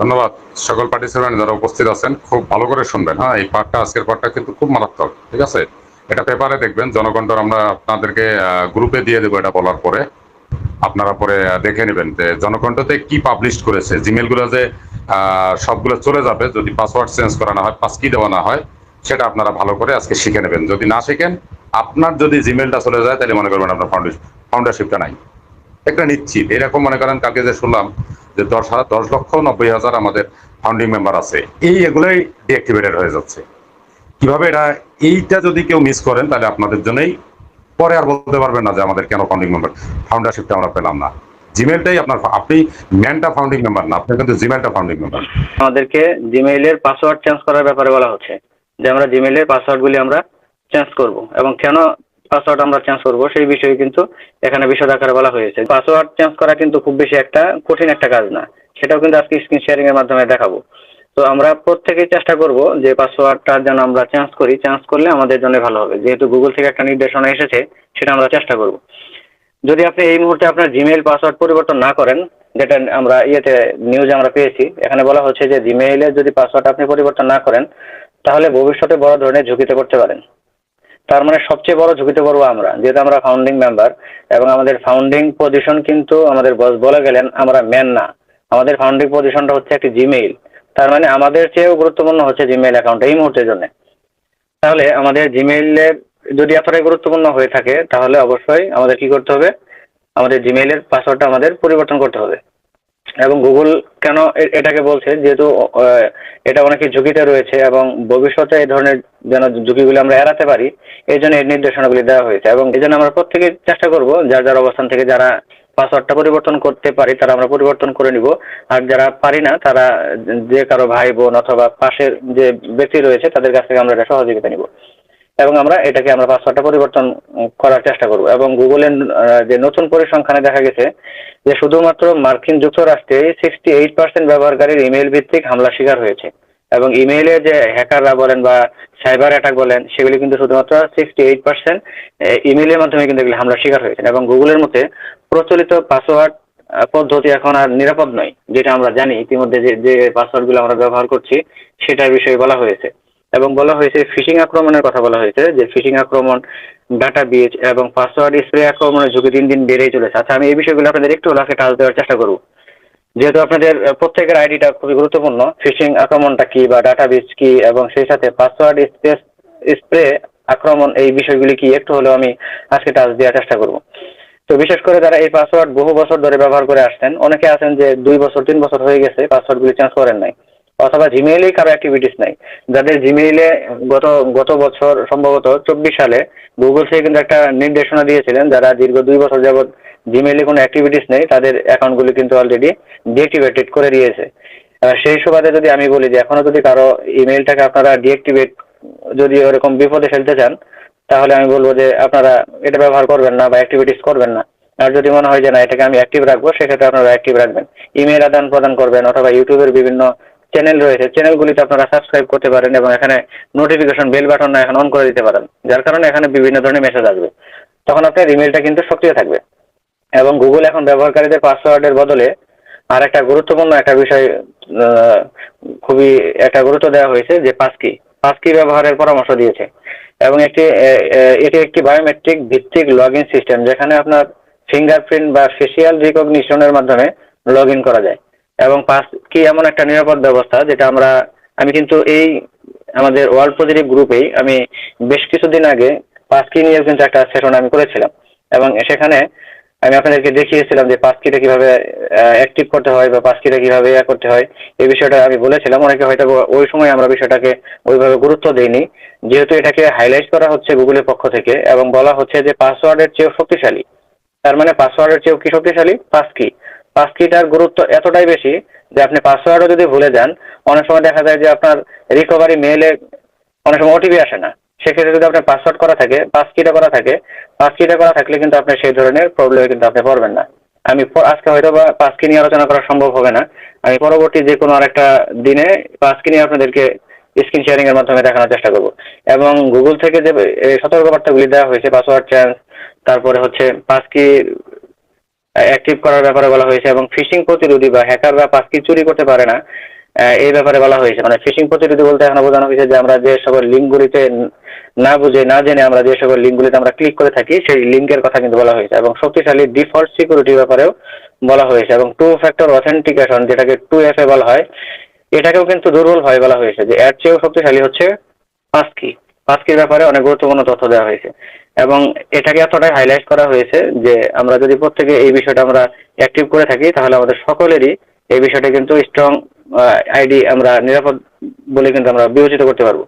ধন্যবাদ। সকল পার্টিসিপেন্ট যারা উপস্থিত আছেন, খুব ভালো করে শুনবেন। হ্যাঁ এই পার্টটা আজকের পার্টটা কিন্তু খুব মারাত্মক, ঠিক আছে? এটা পেপারে দেখবেন জনকণ্ঠর আমরা আপনাদেরকে গ্রুপে দিয়ে দেবো এটা বলার পরে। আপনারা পরে দেখে নেবেন যে জনকণ্ঠতে কি পাবলিশ করেছে। জিমেলগুলো যে সবগুলো চলে যাবে, যদি পাসওয়ার্ড চেঞ্জ করা না হয় পাস কি দেওয়া না হয়, সেটা আপনারা ভালো করে আজকে শিখে নেবেন। যদি না শিখেন, আপনার যদি জিমেলটা চলে যায়, তাহলে মনে করবেন আপনার ফাউন্ডেশন ফাউন্ডারশিপটা নাই। একটা নিশ্চিত। এরকম মনে করেন কালকে যে শুনলাম যে দশ দশ লক্ষ নব্বই হাজার আমাদের ফাউন্ডিং মেম্বার আছে। এই এগুলোই ডিঅ্যাক্টিভেটেড হয়ে যাচ্ছে। কীভাবে এটা এইটা যদি কেউ মিস করেন, তাহলে আপনাদের জন্যই পরে আর বলতে পারবেন না যে আমাদের কেন ফাউন্ডিং মেম্বার ফাউন্ডারশিপটা আমরা পেলাম না। জিমেলটাই আপনার, আপনি ম্যানটা ফাউন্ডিং মেম্বার না আপনি কিন্তু জিমেলটা ফাউন্ডিং মেম্বার আমাদেরকে জিমেইলের পাসওয়ার্ড চেঞ্জ করার ব্যাপারে বলা হচ্ছে যে আমরা জিমেইলের পাসওয়ার্ডগুলি আমরা চেঞ্জ করব এবং কেন পাসওয়ার্ড আমরা চেঞ্জ করব, সেই বিষয়ে কিন্তু এখানে বিশদ আকারে বলা হয়েছে। পাসওয়ার্ড চেঞ্জ করা কিন্তু খুব বেশি একটা কঠিন একটা কাজ না, সেটাও কিন্তু আজকে স্ক্রিন শেয়ারিং এর মাধ্যমে দেখাবো। তো আমরা প্রত্যেকেই চেষ্টা করব যে পাসওয়ার্ডটা যেন আমরা চেঞ্জ করি চেঞ্জ করলে আমাদের জন্য ভালো হবে। যেহেতু গুগল থেকে একটা নির্দেশনা এসেছে, সেটা আমরা চেষ্টা করব। যদি আপনি এই মুহূর্তে আপনার জিমেইল পাসওয়ার্ড পরিবর্তন না করেন, যেটা আমরা ইয়েতে নিউজে আমরা পেয়েছি, এখানে বলা হচ্ছে যে জিমেইলের যদি পাসওয়ার্ড আপনি পরিবর্তন না করেন, তাহলে ভবিষ্যতে বড় ধরনের ঝুঁকিতে পড়তে পারেন। তার মানে সবচেয়ে বড় ঝুঁকিতে পড়ব আমরা। যেহেতু আমরা ফাউন্ডিং মেম্বার এবং আমাদের ফাউন্ডিং পজিশন কিন্তু আমাদের বস বলে গেলেন, আমরা ম্যান না। আমাদের ফাউন্ডিং পজিশনটা হচ্ছে একটি জিমেইল তার মানে আমাদের চেয়েও গুরুত্বপূর্ণ হচ্ছে জিমেইল অ্যাকাউন্ট এই মুহূর্তের জন্য। তাহলে আমাদের জিমেইলের যদি এতটাই গুরুত্বপূর্ণ হয়ে থাকে, তাহলে অবশ্যই আমাদের কি করতে হবে? আমাদের জিমেইলের পাসওয়ার্ডটা আমাদের পরিবর্তন করতে হবে। এবং গুগল কেন এটাকে বলছে? যেহেতু এটা অনেকে ঝুঁকিতে রয়েছে এবং ভবিষ্যতে এই ধরনের যেন ঝুঁকিগুলি আমরা এড়াতে পারি এই জন্য এই নির্দেশনাগুলি দেওয়া হয়েছে এবং এই জন্য আমরা প্রত্যেকে চেষ্টা করব, যার যার অবস্থান থেকে যারা পাসওয়ার্ডটা পরিবর্তন করতে পারি, তারা আমরা পরিবর্তন করে নিব। আর যারা পারি না, তারা যে কারও ভাই, বোন অথবা পাশের যে ব্যক্তি রয়েছে, তাদের কাছ থেকে আমরা এটা সহযোগিতা নিব। এবং আমরা এটাকে আমরা পাসওয়ার্ডটা পরিবর্তন করার চেষ্টা করব এবং গুগলের যে নতুন পরিসংখ্যানে দেখা গেছে যে শুধুমাত্র মার্কিন যুক্তরাষ্ট্রে সিক্সটি এইট পার্সেন্ট ব্যবহারকারীর ইমেল ভিত্তিক হামলা শিকার হয়েছে। এবং ইমেইলে যে হ্যাকাররা বলেন বা সাইবার অ্যাটাক বলেন, সেগুলি কিন্তু শুধুমাত্র সিক্সটি এইট পার্সেন্ট ইমেইলের মাধ্যমে কিন্তু এগুলি হামলার শিকার হয়েছে এবং গুগলের মতে প্রচলিত পাসওয়ার্ড পদ্ধতি এখন আর নিরাপদ নয়, যেটা আমরা জানি। ইতিমধ্যে যে যে পাসওয়ার্ডগুলো আমরা ব্যবহার করছি, সেটার বিষয়ে বলা হয়েছে। এবং বলা হয়েছে ফিশিং আক্রমণের কথা বলা হয়েছে, যে ফিশিং আক্রমণ ডাটা বিচ এবং পাসওয়ার্ড স্প্রে আক্রমণের ঝুঁকি দিন দিন বেড়েই চলেছে। আচ্ছা আমি এই বিষয়গুলো আপনাদের একটু লাখে টাচ দেওয়ার চেষ্টা করব। যেহেতু আপনাদের প্রত্যেকের আইডিটা খুবই গুরুত্বপূর্ণ ফিশিং আক্রমণটা কি বা ডাটা বিচ কি এবং সেই সাথে পাসওয়ার্ড স্পেস স্প্রে আক্রমণ এই বিষয়গুলি কি, একটু হলেও আমি আজকে টাচ দেওয়ার চেষ্টা করব। তো বিশেষ করে যারা এই পাসওয়ার্ড বহু বছর ধরে ব্যবহার করে আসছেন, অনেকে আছেন যে দুই বছর, তিন বছর হয়ে গেছে পাসওয়ার্ডগুলি চেঞ্জ করেন নাই। অথবা জিমেইলেই কারও অ্যাক্টিভিটিস নাই। যাদের জিমেইলে গত গত বছর সম্ভবত চব্বিশ সালে গুগল থেকে কিন্তু একটা নির্দেশনা দিয়েছিলেন, যারা দীর্ঘ দুই বছর যাবৎ জিমেইলে কোনো অ্যাক্টিভিটিস নেই, তাদের অ্যাকাউন্টগুলি কিন্তু অলরেডি ডিঅ্যাক্টিভেটেড করে দিয়েছে। সেই সুবাদে যদি আমি বলি যে এখনও যদি কারও ইমেইলটাকে আপনারা ডিঅ্যাক্টিভেট যদি ওরকম বিপদে ফেলতে চান, তাহলে আমি বলব যে আপনারা এটা ব্যবহার করবেন না বা অ্যাক্টিভিটিস করবেন না। আর যদি মনে হয় যে না, এটাকে আমি অ্যাক্টিভ রাখব, সেক্ষেত্রে আপনারা অ্যাক্টিভ রাখবেন। ইমেল আদান প্রদান করবেন অথবা ইউটিউবের বিভিন্ন চ্যানেল রয়েছে চ্যানেলগুলিতে আপনারা সাবস্ক্রাইব করতে পারেন এবং এখানে নোটিফিকেশন বেল বাটন এখন অন করে দিতে পারেন, যার কারণে এখানে বিভিন্ন ধরনের মেসেজ আসবে। তখন আপনার ইমেলটা কিন্তু সক্রিয় থাকবে। এবং গুগল এখন ব্যবহারকারীদের পাসওয়ার্ডের বদলে আর একটা গুরুত্বপূর্ণ একটা বিষয় খুবই একটা গুরুত্ব দেওয়া হয়েছে যে পাসকি পাসকি ব্যবহারের পরামর্শ দিয়েছে। এবং একটি এটি একটি বায়োমেট্রিক ভিত্তিক লগ সিস্টেম যেখানে আপনার ফিঙ্গারপ্রিন্ট বা ফেসিয়াল রিকগনিশনের মাধ্যমে লগ করা যায়। এবং পাস কি এমন একটা নিরাপদ ব্যবস্থা যেটা আমরা, আমি কিন্তু এই আমাদের ওয়ার্ল্ড পজিটিভ গ্রুপেই আমি বেশ কিছুদিন আগে পাসকি নিয়ে কিন্তু একটা সেশন আমি করেছিলাম। এবং সেখানে আমি আপনাদেরকে দেখিয়েছিলাম যে পাসকিটা কীভাবে অ্যাক্টিভ করতে হয় বা পাসকিটা কীভাবে ইয়া করতে হয়, এই বিষয়টা আমি বলেছিলাম। অনেকে হয়তো ওই সময় আমরা বিষয়টাকে ওইভাবে গুরুত্ব দেইনি। যেহেতু এটাকে হাইলাইট করা হচ্ছে গুগলের পক্ষ থেকে এবং বলা হচ্ছে যে পাসওয়ার্ডের চেয়েও শক্তিশালী। তার মানে পাসওয়ার্ডের চেয়েও কি শক্তিশালী? পাসকি পাসকিটার গুরুত্ব এতটাই বেশি যে আপনি পাসওয়ার্ডও যদি ভুলে যান, অনেক সময় দেখা যায় যে আপনার রিকভারি মেলে অনেক সময় ওটিপি আসে না। সেক্ষেত্রে যদি আপনার পাসওয়ার্ড করা থাকে, পাসকিটা করা থাকে, পাসকিটা করা থাকলে কিন্তু আপনার সেই ধরনের প্রবলেমে কিন্তু আপনি পড়বেন না। আমি আজকে হয়তো বা পাসকি নিয়ে আলোচনা করা সম্ভব হবে না। আমি পরবর্তী যে কোনো আরেকটা দিনে পাসকি নিয়ে আপনাদেরকে স্ক্রিন শেয়ারিং এর মাধ্যমে দেখানোর চেষ্টা করব। এবং গুগল থেকে যে সতর্কবার্তাগুলি দেওয়া হয়েছে পাসওয়ার্ড চেঞ্জ তারপরে হচ্ছে পাসকি অ্যাক্টিভ করার ব্যাপারে বলা হয়েছে এবং ফিশিং প্রতিরোধী বা হ্যাকাররা পাসকি চুরি করতে পারে না এই ব্যাপারে বলা হয়েছে। মানে ফিশিং প্রতিরোধী বলতে এখানে বোঝানো হয়েছে যে আমরা যে সকল লিঙ্কগুলিতে না বুঝে, না জেনে আমরা যে সকল লিঙ্কগুলিতে আমরা ক্লিক করে থাকি, সেই লিঙ্কের কথা কিন্তু বলা হয়েছে এবং শক্তিশালী ডিফল্ট সিকিউরিটির ব্যাপারেও বলা হয়েছে এবং টু ফ্যাক্টর অথেন্টিকেশন যেটাকে টু এফ এ বলা হয়, এটাকেও কিন্তু দুর্বল হয় বলা হয়েছে যে এর চেয়েও শক্তিশালী হচ্ছে পাসকি। পাসকির ব্যাপারে অনেক গুরুত্বপূর্ণ তথ্য দেওয়া হয়েছে। এবং এটাকে এতটাই হাইলাইট করা হয়েছে যে আমরা যদি প্রত্যেকে এই বিষয়টা আমরা অ্যাক্টিভ করে থাকি, তাহলে আমাদের সকলেরই এই বিষয়টা কিন্তু স্ট্রং আইডি আমরা নিরাপদ বলে কিন্তু আমরা বিবেচিত করতে পারব।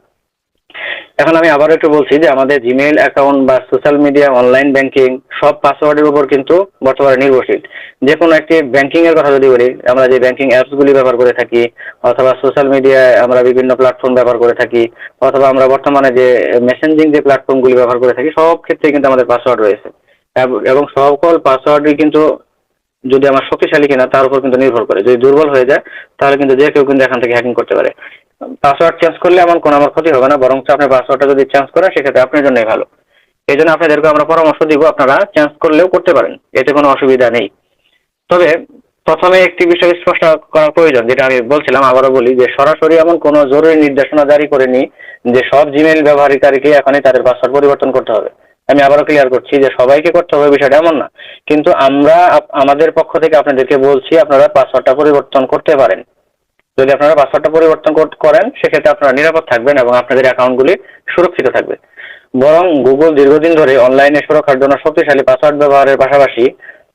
এখন আমি আবার একটু বলছি যে আমাদের জিমেইল অ্যাকাউন্ট বা সোশ্যাল মিডিয়া অনলাইন ব্যাংকিং সব পাসওয়ার্ডের উপর কিন্তু বর্তমানে নির্ভরশীল। যে কোনো একটি ব্যাংকিং এর কথা যদি বলি, আমরা যে ব্যাংকিং অ্যাপসগুলি ব্যবহার করে থাকি, অথবা সোশ্যাল মিডিয়ায় আমরা বিভিন্ন প্ল্যাটফর্ম ব্যবহার করে থাকি, অথবা আমরা বর্তমানে যে মেসেঞ্জিং যে প্ল্যাটফর্মগুলি ব্যবহার করে থাকি, সব ক্ষেত্রে কিন্তু আমাদের পাসওয়ার্ড রয়েছে। এবং সকল পাসওয়ার্ডই কিন্তু যদি আমার শক্তিশালী কিনা, তার উপর কিন্তু নির্ভর করে। যদি দুর্বল হয়ে যায়, তাহলে কিন্তু যে কেউ কিন্তু এখান থেকে হ্যাকিং করতে পারে। পাসওয়ার্ড চেঞ্জ করলে এমন কোনো আমার ক্ষতি হবে না বরং আপনি পাসওয়ার্ডটা যদি চেঞ্জ করেন, সেক্ষেত্রে আপনার জন্যই ভালো। এই জন্য আপনাদেরকে আমরা পরামর্শ দিব, আপনারা চেঞ্জ করলেও করতে পারেন, এতে কোনো অসুবিধা নেই। তবে প্রথমে একটি বিষয় স্পষ্ট করা প্রয়োজন, যেটা আমি বলছিলাম, আবারও বলি যে সরাসরি এমন কোনো জরুরি নির্দেশনা জারি করেনি যে সব জিমেইল ব্যবহারকারীকে এখনই তাদের পাসওয়ার্ড পরিবর্তন করতে হবে। আমি আবারও ক্লিয়ার করছি যে সবাইকে করতে হবে, বিষয়টা এমন না। কিন্তু আমরা আমাদের পক্ষ থেকে আপনাদেরকে বলছি, আপনারা পাসওয়ার্ডটা পরিবর্তন করতে পারেন। যদি আপনারা পাসওয়ার্ডটা পরিবর্তন কর- করেন, সেক্ষেত্রে আপনারা নিরাপদ থাকবেন এবং আপনাদের অ্যাকাউন্টগুলি সুরক্ষিত থাকবে। বরং গুগল দীর্ঘদিন ধরে অনলাইনে সুরক্ষার জন্য শক্তিশালী পাসওয়ার্ড ব্যবহারের পাশাপাশি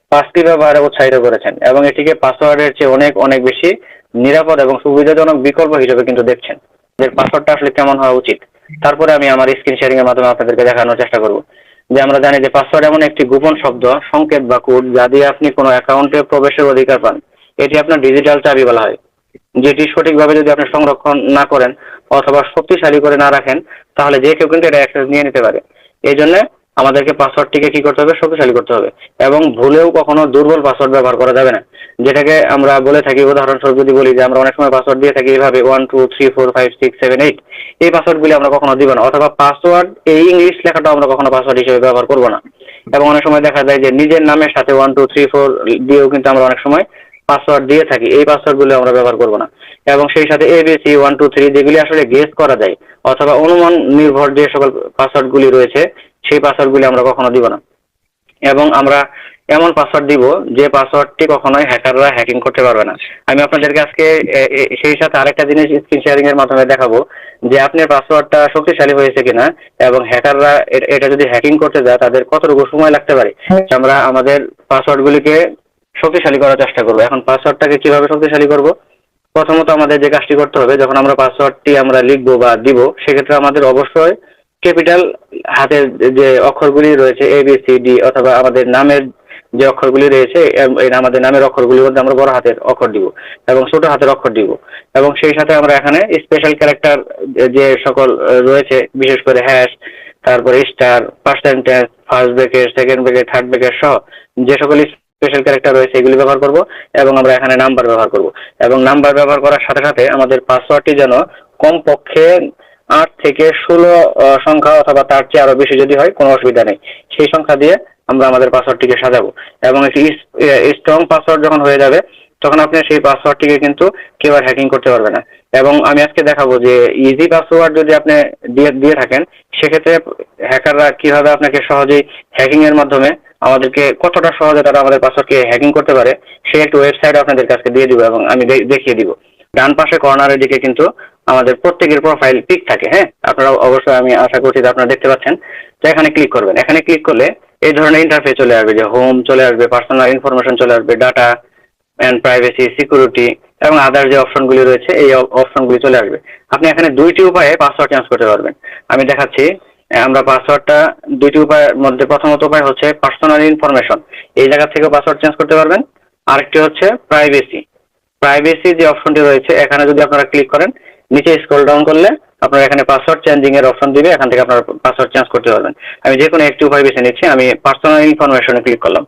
পাসকি ব্যবহারে উৎসাহিত করেছেন এবং এটিকে পাসওয়ার্ডের চেয়ে অনেক অনেক বেশি নিরাপদ এবং সুবিধাজনক বিকল্প হিসেবে কিন্তু দেখছেন। যে পাসওয়ার্ডটা আসলে কেমন হওয়া উচিত, তারপরে আমি আমার স্ক্রিন শেয়ারিং এর মাধ্যমে আপনাদেরকে দেখানোর চেষ্টা করব। যে আমরা জানি যে পাসওয়ার্ড এমন একটি গোপন শব্দ, সংকেত বা কোড যা দিয়ে আপনি কোনো অ্যাকাউন্টে প্রবেশের অধিকার পান। এটি আপনার ডিজিটাল চাবি বলা হয়। যেটি সঠিকভাবে যদি আপনি সংরক্ষণ না করেন অথবা শক্তিশালী করে না রাখেন, তাহলে যে কেউ কিন্তু এটা অ্যাক্সেস নিয়ে নিতে পারে। এই জন্য আমাদেরকে পাসওয়ার্ডটিকে কি করতে হবে? শক্তিশালী করতে হবে। এবং ভুলেও কখনো দুর্বল পাসওয়ার্ড ব্যবহার করা যাবে না। যেটাকে আমরা বলে থাকি, উদাহরণস্বরূপ যদি বলি যে, আমরা অনেক সময় পাসওয়ার্ড দিয়ে থাকি এইভাবে one two three four five six seven eight এই পাসওয়ার্ডগুলি আমরা কখনো দিব না। অথবা পাসওয়ার্ড এই ইংলিশ লেখাটাও আমরা কখনো পাসওয়ার্ড হিসেবে ব্যবহার করব না। এবং অনেক সময় দেখা যায় যে, নিজের নামের সাথে ওয়ান টু থ্রি ফোর দিয়েও কিন্তু আমরা অনেক সময় পাসওয়ার্ড দিয়ে থাকি এই পাসওয়ার্ডগুলো আমরা ব্যবহার করব না। এবং সেই সাথে এবিসি ওয়ান টু থ্রি যেগুলি আসলে গেস করা যায় অথবা অনুমান নির্ভর যে সকল পাসওয়ার্ডগুলি রয়েছে সেই পাসওয়ার্ডগুলি আমরা কখনো দিব না। এবং আমরা এমন পাসওয়ার্ড দিব যে পাসওয়ার্ডটি কখনোই হ্যাকাররা হ্যাকিং করতে পারবে না। আমি আপনাদেরকে আজকে সেই সাথে আরেকটা জিনিস স্ক্রিন শেয়ারিং এর মাধ্যমে দেখাবো যে আপনার পাসওয়ার্ডটা শক্তিশালী হয়েছে কিনা এবং হ্যাকাররা এটা যদি হ্যাকিং করতে যায় তাদের কতটুকু সময় লাগতে পারে? আমরা আমাদের পাসওয়ার্ডগুলিকে শক্তিশালী করার চেষ্টা করব। এখন পাসওয়ার্ডটাকে কীভাবে শক্তিশালী করব? প্রথমত আমাদের যে কাজটি করতে হবে, যখন আমরা পাসওয়ার্ডটি আমরা লিখব বা দিব, সেক্ষেত্রে আমাদের অবশ্যই ক্যাপিটাল হাতের যে অক্ষরগুলি রয়েছে এ বি সি ডি অথবা আমাদের নামের যে অক্ষরগুলি রয়েছে আমাদের নামের অক্ষরগুলির মধ্যে আমরা বড় হাতের অক্ষর দিব এবং ছোট হাতের অক্ষর দিব। এবং সেই সাথে আমরা এখানে স্পেশাল ক্যারেক্টার যে সকল রয়েছে, বিশেষ করে হ্যাশ তারপরে star percentage first bracket second bracket third bracket সহ যে সকল স্পেশাল ক্যারেক্টার রয়েছে, এগুলি ব্যবহার করব এবং আমরা এখানে নাম্বার ব্যবহার করব। এবং নাম্বার ব্যবহার করার সাথে সাথে আমাদের পাসওয়ার্ডটি যেন কমপক্ষে আট থেকে ষোলো সংখ্যা অথবা তার চেয়ে আরও বেশি যদি হয়, কোনো অসুবিধা নেই। সেই সংখ্যা দিয়ে আমরা আমাদের পাসওয়ার্ডটিকে সাজাবো। এবং একটি স্ট্রং পাসওয়ার্ড যখন হয়ে যাবে, তখন আপনি সেই পাসওয়ার্ডটিকে কিন্তু কেউ আর হ্যাকিং করতে পারবে না। এবং আমি আজকে দেখাবো যে ইজি পাসওয়ার্ড যদি আপনি দিয়ে দিয়ে থাকেন, সেক্ষেত্রে হ্যাকাররা কীভাবে আপনাকে সহজেই হ্যাকিং এর মাধ্যমে আমাদেরকে কতটা সহজে তারা আমাদের পাসওয়ার্ডকে হ্যাকিং করতে পারে সেই একটি ওয়েবসাইট আপনাদের কাছে দিয়ে দিব এবং আমি দেখিয়ে দিব। ডান পাশে কর্নারের দিকে কিন্তু আমাদের প্রত্যেকের প্রোফাইল পিক থাকে হ্যাঁ? আপনারা অবশ্যই আমি আশা করছি যে আপনারা দেখতে পাচ্ছেন। তো এখানে ক্লিক করবেন। এখানে ক্লিক করলে এই ধরনের ইন্টারফেস চলে আসবে, যে হোম চলে আসবে পার্সোনাল ইনফরমেশন চলে আসবে ডাটা অ্যান্ড প্রাইভেসি সিকিউরিটি এবং আদার যে অপশনগুলি রয়েছে, এই অপশনগুলি চলে আসবে। আপনি এখানে দুইটি উপায়ে পাসওয়ার্ড চেঞ্জ করতে পারবেন। আমি দেখাচ্ছি আমরা পাসওয়ার্ডটা দুইটি উপায়ের মধ্যে, প্রথমত উপায় হচ্ছে পার্সোনাল ইনফরমেশন এই জায়গা থেকেও পাসওয়ার্ড চেঞ্জ করতে পারবেন। আরেকটি হচ্ছে প্রাইভেসি প্রাইভেসি যে অপশনটি রয়েছে, এখানে যদি আপনারা ক্লিক করেন, নিচে স্ক্রল ডাউন করলে আপনারা এখানে পাসওয়ার্ড চেঞ্জিং এর অপশন দিবে, এখান থেকে আপনারা পাসওয়ার্ড চেঞ্জ করতে পারবেন। আমি যে কোনো একটি উপায় বেছে নিচ্ছি, আমি পার্সোনাল ইনফরমেশনে ক্লিক করলাম।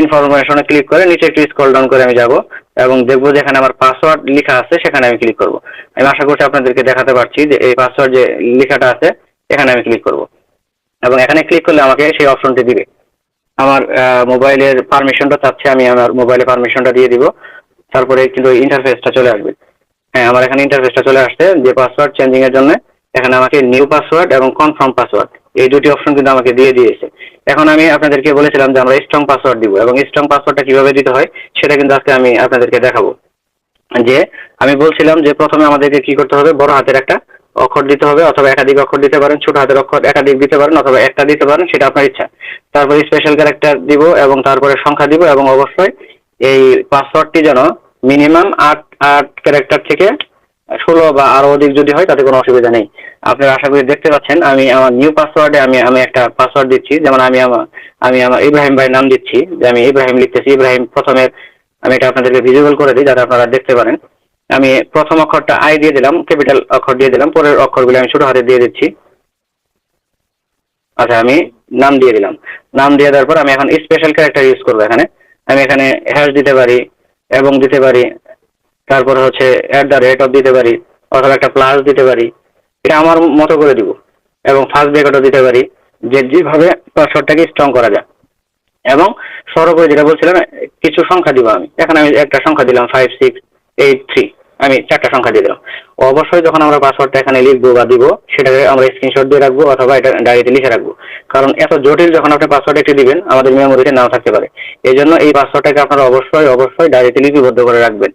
ইনফরমেশনে ক্লিক করে নিচে একটু স্ক্রল ডাউন করে আমি যাব এবং দেখব যেখানে আমার পাসওয়ার্ড লেখা আছে, সেখানে আমি ক্লিক করব। আমি আশা করছি আপনাদেরকে দেখাতে পারছি যে এই পাসওয়ার্ড যে লেখাটা আছে এখানে আমি ক্লিক করব। এবং এখানে ক্লিক করলে আমাকে সেই অপশনটি দিবে। আমার মোবাইলের পারমিশনটা চাচ্ছে আমি আমার মোবাইলে পারমিশনটা দিয়ে দিব। তারপরে কিন্তু ইন্টারফেসটা চলে আসবে। হ্যাঁ আমার এখানে ইন্টারফেসটা চলে আসছে যে পাসওয়ার্ড চেঞ্জিং এর জন্য। এখানে আমাকে নিউ পাসওয়ার্ড এবং কনফার্ম পাসওয়ার্ড এই দুটি অপশন কিন্তু আমাকে দিয়ে দিয়েছে। এখন আমি আপনাদেরকে বলেছিলাম যে আমরা স্ট্রং পাসওয়ার্ড দিব এবং স্ট্রং পাসওয়ার্ডটা কীভাবে দিতে হয়, সেটা কিন্তু আজকে আমি আপনাদেরকে দেখাবো। যে, আমি বলছিলাম যে প্রথমে আমাদেরকে কি করতে হবে, বড় হাতের একটা অক্ষর দিতে হবে অথবা একাধিক অক্ষর দিতে পারেন, ছোট হাতের অক্ষর একাধিক দিতে পারেন অথবা একটা দিতে পারেন, সেটা আপনার ইচ্ছা। তারপরে স্পেশাল ক্যারেক্টার দিব এবং তারপরে সংখ্যা দিব এবং অবশ্যই এই পাসওয়ার্ডটি যেন মিনিমাম আট আট ক্যারেক্টার থেকে ষোলো বা আরও অধিক যদি হয়, তাতে কোনো অসুবিধা নেই। আপনারা আশা করি দেখতে পাচ্ছেন, আমি আমার নিউ পাসওয়ার্ডে আমি আমি একটা পাসওয়ার্ড দিচ্ছি। যেমন আমি আমার আমি আমার ইব্রাহিম ভাইয়ের নাম দিচ্ছি। যে আমি ইব্রাহিম লিখতেছি, ইব্রাহিম প্রথমের, আমি এটা আপনাদেরকে ভিজুয়াল করে দিই, যাতে আপনারা দেখতে পারেন। আমি প্রথম অক্ষরটা আই দিয়ে দিলাম ক্যাপিটাল অক্ষর দিয়ে দিলাম, পরের অক্ষরগুলো আমি ছোট হাতে দিয়ে দিচ্ছি। আচ্ছা আমি নাম দিয়ে দিলাম। নাম দিয়ে দেওয়ার পর আমি এখন স্পেশাল ক্যারেক্টার ইউজ করব এখানে। আমি এখানে হ্যাশ দিতে পারি, এবং দিতে পারি, তারপর হচ্ছে অ্যাট দ্য রেট অফ দিতে পারি, অথবা একটা প্লাস দিতে পারি। এটা আমার মতো করে দিব, এবং ফার্স্ট ব্রেকেটও দিতে পারি, যে যেভাবে পাসওয়ার্ডটাকে স্ট্রং করা যায়। এবং সর্বোপরি যেটা বলছিলাম, কিছু সংখ্যা দিব আমি। এখানে আমি একটা সংখ্যা দিলাম ফাইভ সিক্স এইট থ্রি আমি চারটা সংখ্যা দিয়ে দিলাম। অবশ্যই যখন আমরা পাসওয়ার্ডটা এখানে লিখব বা দিব, সেটাকে আমরা স্ক্রিনশট দিয়ে রাখব অথবা এটা ডায়েরিতে লিখে রাখব। কারণ এত জটিল যখন আপনি পাসওয়ার্ড একটি দিবেন, আমাদের মেমোরিতে নাও থাকতে পারে। এই জন্য এই পাসওয়ার্ডটাকে আপনারা অবশ্যই অবশ্যই ডায়েরিতে লিপিবদ্ধ করে রাখবেন।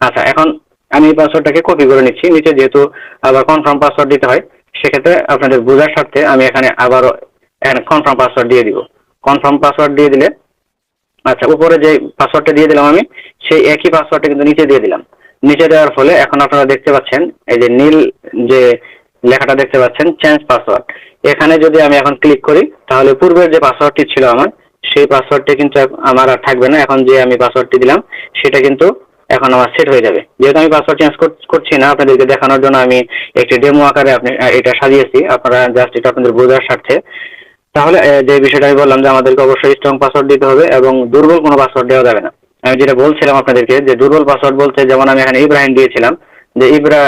আচ্ছা এখন আমি এই পাসওয়ার্ডটাকে কপি করে নিচ্ছি। নিচে যেহেতু আবার কনফার্ম পাসওয়ার্ড দিতে হয়, সেক্ষেত্রে আপনাদের বোঝার স্বার্থে আমি এখানে আবারও এখানে কনফার্ম পাসওয়ার্ড দিয়ে দিব। কনফার্ম পাসওয়ার্ড দিয়ে দিলে আচ্ছা উপরে যে পাসওয়ার্ডটা দিয়ে দিলাম আমি, সেই একই পাসওয়ার্ডটা কিন্তু নিচে দিয়ে দিলাম। নিচে দেওয়ার ফলে এখন আপনারা দেখতে পাচ্ছেন, এই যে নীল যে লেখাটা দেখতে পাচ্ছেন চেঞ্জ পাসওয়ার্ড এখানে যদি আমি এখন ক্লিক করি, তাহলে পূর্বের যে পাসওয়ার্ডটি ছিল আমার, সেই পাসওয়ার্ডটি কিন্তু আমার আর থাকবে না। এখন যে আমি পাসওয়ার্ডটি দিলাম, সেটা কিন্তু এখন আমার সেট হয়ে যাবে। যেহেতু আমি পাসওয়ার্ড চেঞ্জ করছি না, আপনাদেরকে দেখানোর জন্য আমি একটি ডেমো আকারে আপনি এটা সাজিয়েছি। আপনারা জাস্ট এটা আপনাদের বোঝার স্বার্থে। তাহলে যে বিষয়টা আমি বললাম যে আমাদেরকে অবশ্যই স্ট্রং পাসওয়ার্ড দিতে হবে এবং দুর্বল কোনো পাসওয়ার্ড দেওয়া যাবে না। আমি যেটা বলছিলাম আপনাদেরকে, যে দুর্বল পাসওয়ার্ড বলতে যেমন আমি এখানে ইব্রাহিম দিয়েছিলাম, যে ইব্রা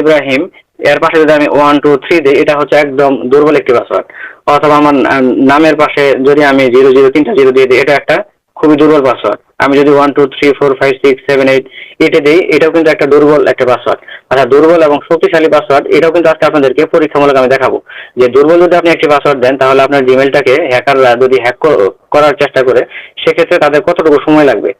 ইব্রাহিম এর পাশে যদি আমি ওয়ান টু থ্রি দিই, এটা হচ্ছে একদম দুর্বল একটি পাসওয়ার্ড অথবা আমার নামের পাশে যদি আমি জিরো জিরো তিনটা জিরো দিয়ে দিই, এটা একটা খুবই দুর্বল পাসওয়ার্ড আমি যদি one two three four five six seven eight এটা দিই, এটাও কিন্তু একটা দুর্বল একটা পাসওয়ার্ড আচ্ছা দুর্বল এবং শক্তিশালী পাসওয়ার্ড এটাও কিন্তু আজকে আপনাদেরকে পরীক্ষামূলক আমি দেখাবো। যে দুর্বল যদি আপনি একটি পাসওয়ার্ড দেন, তাহলে আপনার জিমেলটাকে হ্যাকাররা যদি হ্যাক করার চেষ্টা করে, সেক্ষেত্রে তাদের কতটুকু সময় লাগবে?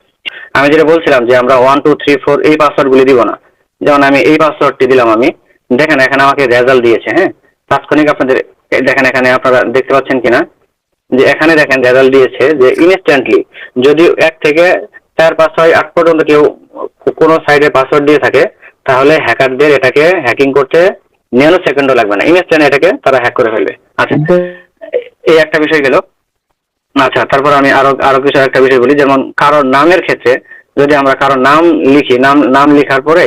আমি যেটা বলছিলাম যে আমরা ওয়ান টু থ্রি ফোর এই পাসওয়ার্ডগুলি দিব না। যেমন আমি এই পাসওয়ার্ডটি দিলাম আমি। দেখেন এখানে আমাকে রেজাল্ট দিয়েছে হ্যাঁ? তাৎক্ষণিক আপনাদের দেখেন এখানে আপনারা দেখতে পাচ্ছেন কিনা? যে এখানে দেখেন রেজাল্ট দিয়েছে যে ইনস্ট্যান্টলি যদি এক থেকে চার পাঁচ ছয় আট পর্যন্ত কেউ কোনো সাইডে পাসওয়ার্ড দিয়ে থাকে তাহলে হ্যাকারদের এটাকে হ্যাকিং করতে ন্যানো সেকেন্ডও লাগবে না। ইনস্ট্যান্ট এটাকে তারা হ্যাক করে ফেলবে। আচ্ছা এই একটা বিষয় গেল। আচ্ছা তারপর আমি আরও আরও কিছু একটা বিষয় বলি, যেমন কারোর নামের ক্ষেত্রে যদি আমরা কারোর নাম লিখি, নাম নাম লেখার পরে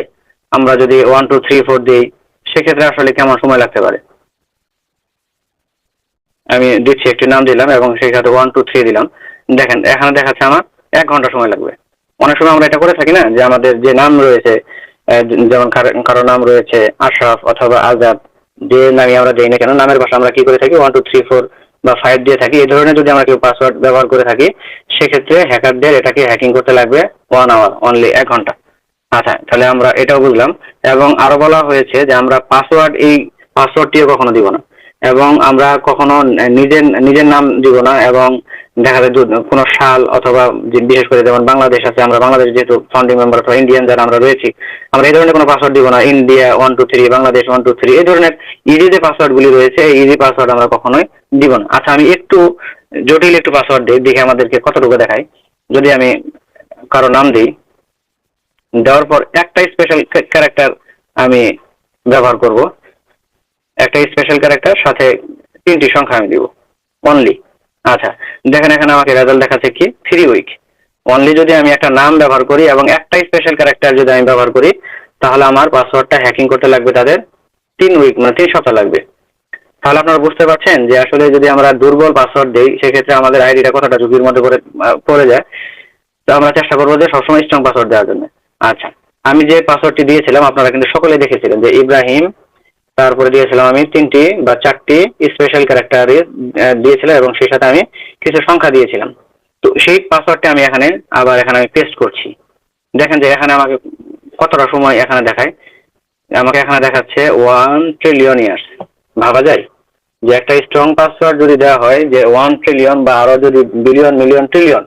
আমরা যদি ওয়ান টু থ্রি ফোর দিই, সেক্ষেত্রে আসলে কেমন সময় লাগতে পারে? আমি দিচ্ছি একটি নাম দিলাম এবং সেই ওয়ান টু থ্রি দিলাম। দেখেন, এখানে দেখাচ্ছে আমার এক ঘণ্টা সময় লাগবে। অনেক সময় আমরা এটা করে থাকি না, যে আমাদের যে নাম রয়েছে যেমন কারো- নাম রয়েছে আশরাফ অথবা আজাদ, যে নামই আমরা দিই না কেন, নামের ভাষা আমরা কি করে থাকি? ওয়ান টু থ্রি ফোর বা ফাইভ দিয়ে থাকি, এই ধরনের যদি আমরা কেউ পাসওয়ার্ড ব্যবহার করে থাকি, সেক্ষেত্রে হ্যাকারদের এটাকে হ্যাকিং করতে লাগবে ওয়ান আওয়ার অনলি এক ঘণ্টা। আচ্ছা তাহলে আমরা এটাও বুঝলাম। এবং আরও বলা হয়েছে যে আমরা পাসওয়ার্ড এই পাসওয়ার্ডটিও কখনো দিব না। এবং আমরা কখনো নিজের নিজের নাম দিব না এবং দেখা যায় কোনো সাল অথবা বিশেষ করে যেমন বাংলাদেশ আছে, আমরা বাংলাদেশ যেহেতু ফাউন্ডিং মেম্বার অথবা ইন্ডিয়ান যারা আমরা রয়েছি, আমরা এই ধরনের কোনো পাসওয়ার্ড দিব না। India one two three Bangladesh one two three এই ধরনের ইজি যে পাসওয়ার্ড গুলি রয়েছে, এই ইজি পাসওয়ার্ড আমরা কখনোই দিব না। আচ্ছা আমি একটু জটিল একটু পাসওয়ার্ড দিই দেখে আমাদেরকে কতটুকু দেখাই। যদি আমি কারও নাম দিই, দেওয়ার পর একটা স্পেশাল ক্যারেক্টার আমি ব্যবহার করব। একটা স্পেশাল ক্যারেক্টার সাথে তিনটি সংখ্যা আমি দিব। অনলি আচ্ছা দেখেন এখানে আমাকে রেজাল্ট দেখাচ্ছে কি? থ্রি উইক অনলি যদি আমি একটা নাম ব্যবহার করি এবং একটা স্পেশাল ক্যারেক্টার যদি আমি ব্যবহার করি তাহলে আমার পাসওয়ার্ডটা হ্যাকিং করতে লাগবে তাদের তিন উইক মানে তিন সপ্তাহ লাগবে। তাহলে আপনারা বুঝতে পারছেন যে আসলে যদি আমরা দুর্বল পাসওয়ার্ড দিই সেক্ষেত্রে আমাদের আইডিটা কতটা ঝুঁকির মধ্যে আহ, পড়ে যায়। তো আমরা চেষ্টা করব যে সবসময় স্ট্রং পাসওয়ার্ড দেওয়ার জন্য। আচ্ছা আমি যে পাসওয়ার্ডটি দিয়েছিলাম আপনারা কিন্তু সকলে দেখেছিলেন যে ইব্রাহিম তারপরে দিয়েছিলাম আমি তিনটি বা চারটি স্পেশাল ক্যারেক্টার দিয়েছিলাম এবং সেই সাথে আমি কিছু সংখ্যা দিয়েছিলাম। তো সেই পাসওয়ার্ডটা আমি এখানে আবার এখানে আমি পেস্ট করছি। দেখেন যে এখানে আমাকে কতটা সময় এখানে দেখায়। আমাকে এখানে দেখাচ্ছে ওয়ান ট্রিলিয়ন ইয়ার্স ভাবা যায়? যে একটা স্ট্রং পাসওয়ার্ড যদি দেওয়া হয় যে ওয়ান ট্রিলিয়ন বা আরও যদি বিলিয়ন মিলিয়ন ট্রিলিয়ন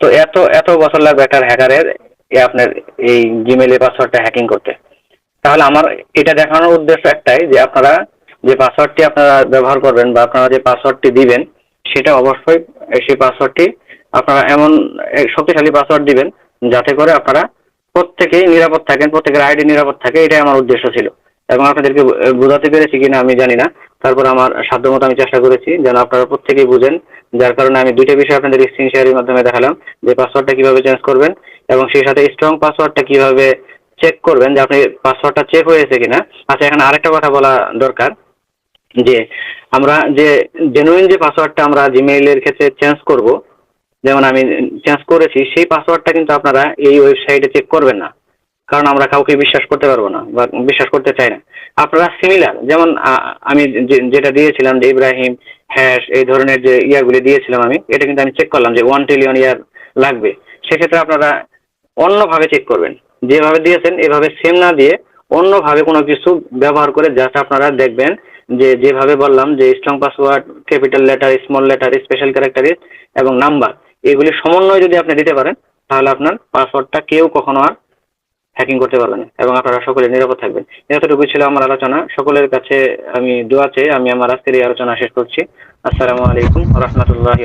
তো এত এত বছর লাগবে একটা হ্যাকারের আপনার এই জিমেইলের পাসওয়ার্ডটা হ্যাকিং করতে। তাহলে আমার এটা দেখানোর উদ্দেশ্য একটাই যে আপনারা যে পাসওয়ার্ডটি আপনারা ব্যবহার করবেন বা আপনারা যে পাসওয়ার্ডটি দিবেন, সেটা অবশ্যই সেই পাসওয়ার্ডটি আপনারা এমন শক্তিশালী পাসওয়ার্ড দিবেন যাতে করে আপনারা প্রত্যেকেই নিরাপদ থাকেন, প্রত্যেকের আইডি নিরাপদ থাকে, এটাই আমার উদ্দেশ্য ছিল। এবং আপনাদেরকে বোঝাতে পেরেছি কিনা আমি জানি না। তারপর আমার সাধ্যমতো আমি চেষ্টা করেছি যেন আপনারা প্রত্যেকেই বুঝেন, যার কারণে আমি দুইটা বিষয় আপনাদের স্ক্রিন শেয়ারের মাধ্যমে দেখালাম, যে পাসওয়ার্ডটা কীভাবে চেঞ্জ করবেন এবং সেই সাথে স্ট্রং পাসওয়ার্ডটা কীভাবে চেক করবেন যে আপনি পাসওয়ার্ডটা চেক হয়েছে কিনা। আচ্ছা এখানে আরেকটা কথা বলা দরকার, যে আমরা যে জেনুইন যে পাসওয়ার্ডটা আমরা জিমেইলের ক্ষেত্রে চেঞ্জ করব, যেমন আমি চেঞ্জ করেছি, সেই পাসওয়ার্ডটা কিন্তু আপনারা এই ওয়েবসাইটে চেক করবেন না। কারণ আমরা কাউকে বিশ্বাস করতে পারব না বা বিশ্বাস করতে চাই না। আপনারা সিমিলার যেমন আমি যেটা দিয়েছিলাম যে ইব্রাহিম হ্যাশ এই ধরনের যে ইয়ারগুলি দিয়েছিলাম আমি, এটা কিন্তু আমি চেক করলাম যে ওয়ান ট্রিলিয়ন ইয়ার লাগবে। সেক্ষেত্রে আপনারা অন্যভাবে চেক করবেন। যেভাবে দিয়েছেন, এভাবে সেম না দিয়ে অন্যভাবে কোনো কিছু ব্যবহার করে জাস্ট আপনারা দেখবেন যে যেভাবে বললাম যে strong password capital letter small letter special characters এবং নাম্বার এগুলি সমন্বয় যদি আপনি দিতে পারেন, তাহলে আপনার পাসওয়ার্ডটা কেউ কখনো আর হ্যাকিং করতে পারবেন এবং আপনারা সকলে নিরাপদ থাকবেন। এতটুকু ছিল আমার আলোচনা। সকলের কাছে আমি দোয়া চেয়ে আমি আমার আজকের এই আলোচনা শেষ করছি। আসসালামু আলাইকুম রহমতুল্লাহ